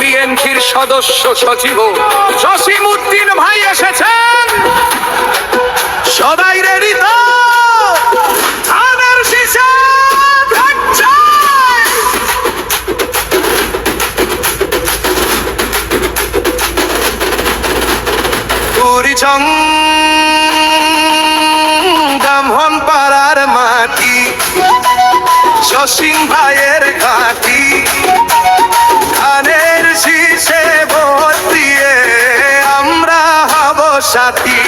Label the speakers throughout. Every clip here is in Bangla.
Speaker 1: বিএনপির সদস্য সচিব। জসিম উদ্দিন ভাই এসেছেন। সদাই রে তো? পাড়ার মাটি জসিম ভাইয়ের ঘাটি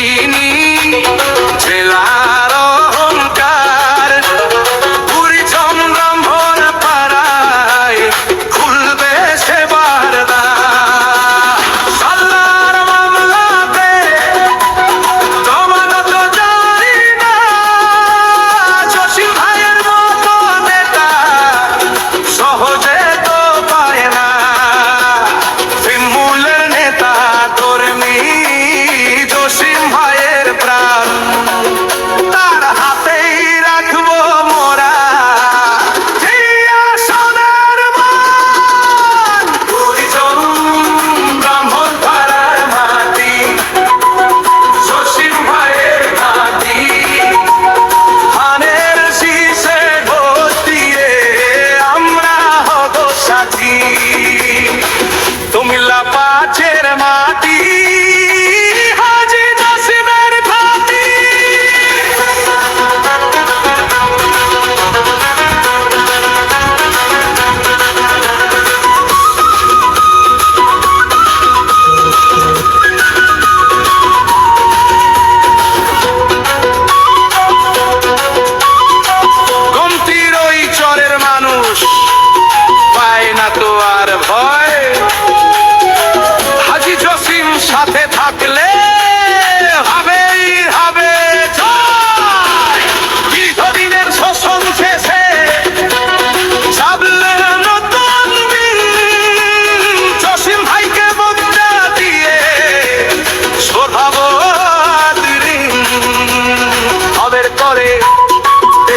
Speaker 1: দেখিনি জেলা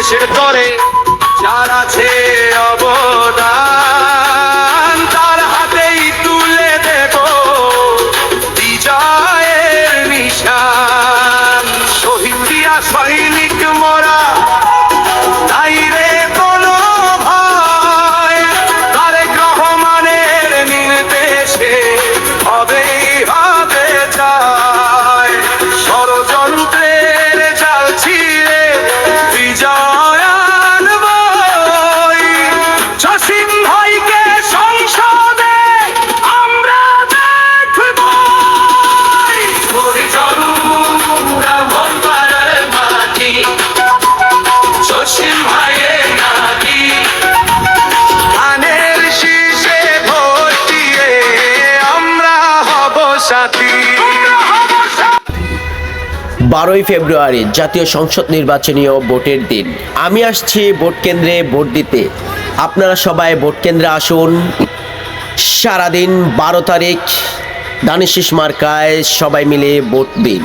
Speaker 1: দেশের তরে
Speaker 2: বারোই ফেব্রুয়ারি, জাতীয় সংসদ নির্বাচনীয় ভোটের দিন। আমি আসছি ভোট কেন্দ্রে ভোট দিতে। আপনারা সবাই ভোট কেন্দ্রে আসুন। সারাদিন বারো তারিখ দানিশিস মার্কায় সবাই মিলে ভোট দিন।